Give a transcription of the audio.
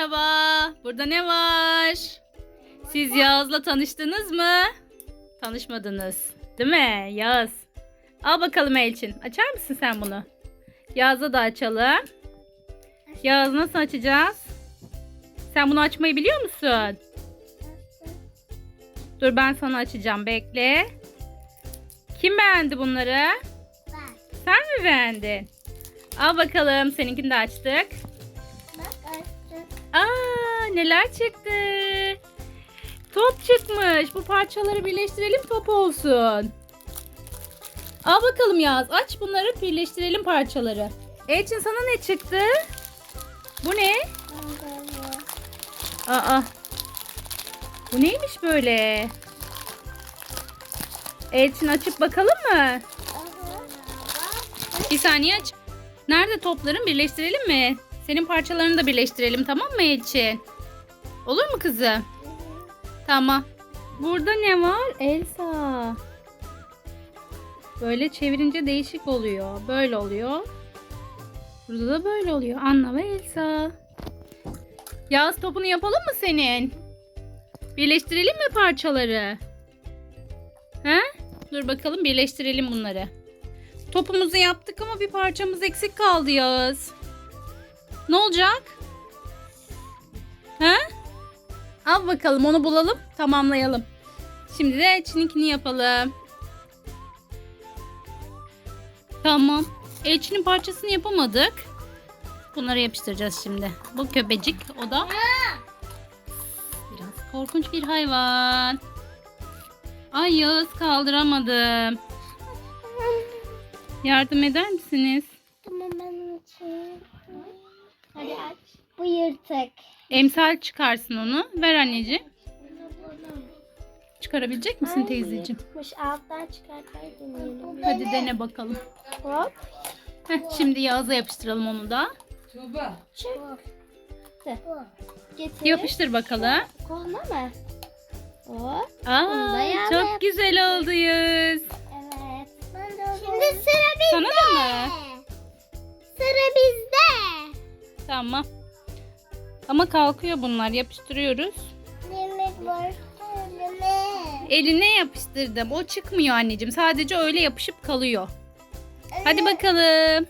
merhaba. Burada ne var? Siz Yağız'la tanıştınız mı? Tanışmadınız. Değil mi? Yağız. Al bakalım Elçin. Açar mısın sen bunu? Yağız'a da açalım. Yağız nasıl açacağız? Sen bunu açmayı biliyor musun? Dur ben sana açacağım. Bekle. Kim beğendi bunları? Bak. Sen mi beğendin? Al bakalım. Seninkini de açtık. Neler çıktı? Top çıkmış. Bu parçaları birleştirelim top olsun. Al bakalım Yağız. Aç bunları birleştirelim parçaları. Elçin sana ne çıktı? Bu ne? Aa. Bu neymiş böyle? Elçin açıp bakalım mı? Bir saniye aç. Nerede topların birleştirelim mi? Senin parçalarını da birleştirelim tamam mı Elçin? Olur mu kızım? Tamam. Burada ne var? Elsa. Böyle çevirince değişik oluyor. Böyle oluyor. Burada da böyle oluyor. Anna ve Elsa. Yağız topunu yapalım mı senin? Birleştirelim mi parçaları? He? Dur bakalım birleştirelim bunları. Topumuzu yaptık ama bir parçamız eksik kaldı Yağız. Ne olacak? Al bakalım onu bulalım tamamlayalım. Şimdi de Elçin'inkini yapalım. Tamam. Elçinin parçasını yapamadık. Bunları yapıştıracağız şimdi. Bu köpecik o da biraz korkunç bir hayvan. Ay Yağız kaldıramadım. Yardım eder misiniz? Tamam ben açayım. Hadi aç. Bu yırtık. Emsal çıkarsın onu. Ver anneciğim. Çıkarabilecek misin Ay, teyzeciğim? Yırtıkmış. Alttan çıkartmayı deneyelim. Hadi dene bakalım. Hop. Heh, şimdi Yağız'a yapıştıralım onu da. Çık. Getir. Yapıştır bakalım. Koluna mı? Hop. Aa, çok güzel oldu Yağız. Evet. Şimdi sıra bizde. Sana da mı? Tamam. Ama kalkıyor bunlar. Yapıştırıyoruz. Yemek var. Eline yapıştırdım. O çıkmıyor anneciğim. Sadece öyle yapışıp kalıyor. Hadi bakalım.